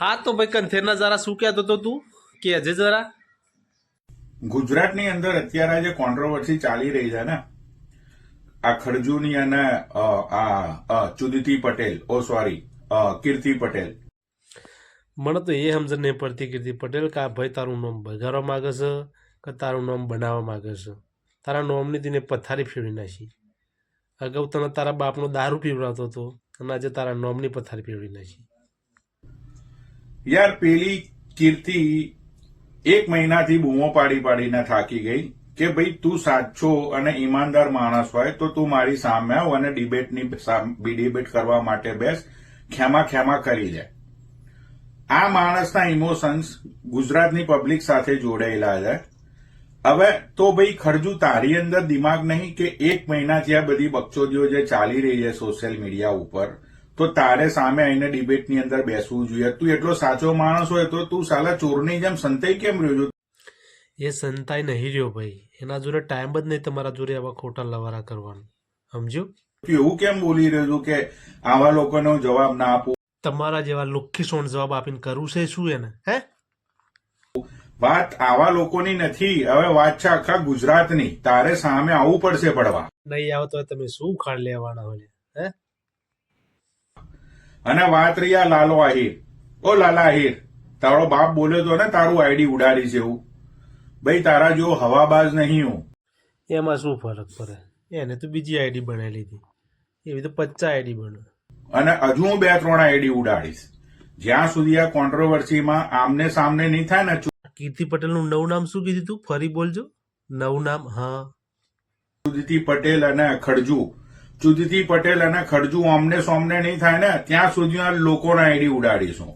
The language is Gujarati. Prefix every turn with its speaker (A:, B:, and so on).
A: હા તો ભાઈ કંથેરના જરા શું કહેતો તો તું? કે જે જરા.
B: ગુજરાતની અંદર અત્યારે જે કોન્ટ્રોવર્સી ચાલી રહી છે ને આ ખરજુની અને આ ચુદિતિ પટેલ ઓ સોરી કીર્તિ પટેલ.
A: મને તો એ સમજ નહીં પડતી કીર્તિ પટેલ કે આ ભાઈ તારું નામ બગાડવા માગે છે કે તારું નામ બનાવવા માગે છે? તારા નોમની તેને પથારી ફેરવી નાખી. અગાઉ તને તારા બાપનો દારૂ પીવડાવતો હતો અને આજે તારા નોમની પથારી ફેરવી નાખી.
B: યાર, પેલી કીર્તિ એક મહિનાથી બૂમો પાડી પાડીને થાકી ગઈ કે ભાઈ તું સાચો અને ઈમાનદાર માણસ હોય તો તું મારી સામે આવ અને ડિબેટની ડિબેટ કરવા માટે બેસ, ખેમા ખેમા કરી લે. આ માણસના ઇમોશન્સ ગુજરાતની પબ્લિક સાથે જોડાયેલા છે. હવે તો ભાઈ ખરજુ તારી અંદર દિમાગ નહીં કે એક મહિનાથી આ બધી બકચોદીઓ જે ચાલી રહી છે સોશિયલ મીડિયા ઉપર તો તારે સામે આવીને ડિબેટની અંદર બેસવું જોઈએ. તું એટલો સાચો માણસ હોય તો તું સાલા ચોરની જેમ સંતાઈ કેમ રહ્યો છો?
A: એ સંતાઈ નહીં રહ્યો ભાઈ. એના જોડે ટાઈમ જ નહીં તમારા જોડે આવા ખોટા લવારા કરવાનું. સમજો
B: તું એવું કેમ બોલી રહ્યો છું કે આવા લોકોને હું જવાબ ના આપું?
A: તમારા જેવા લુખ્ખી સોણ જવાબ આપીને કરું છે શું એને? હે?
B: વાત આવા લોકોની નથી. હવે વાત છે આખા ગુજરાતની. તારે સામે આવવું પડશે પડવા.
A: નહીં આવતો તમે શું ખાડ લેવાના હોય? હે?
B: અને વાત રહી આ લાલો આહિર. ઓ લાલા આહિર તારો બાપ બોલ્યો તો ને તારું આઈડી ઉડાડી છે એવું. ભાઈ તારા જો હવાબાજ નહીં હું.
A: એમાં શું ફરક પડે? એને તો બીજી આઈડી બનાવી લીધી. એવી તો પચાસ આઈડી બને.
B: અને હજુ હું બે ત્રણ આઈડી ઉડાડીશ. જ્યાં સુધી આ કોન્ટ્રોવર્સીમાં આમને સામને નહીં થાય ને
A: કીર્તિ પટેલનું નવું નામ શું કીધું તું? ફરી બોલજો. નવું નામ હા.
B: ચુદિતી પટેલ અને ખડજુ. ચુદતી પટેલ અને ખડજુ ઓમને સોમને નહીં થાય ને ત્યાં સુધી લોકોના આઈડી ઉડાડીશું.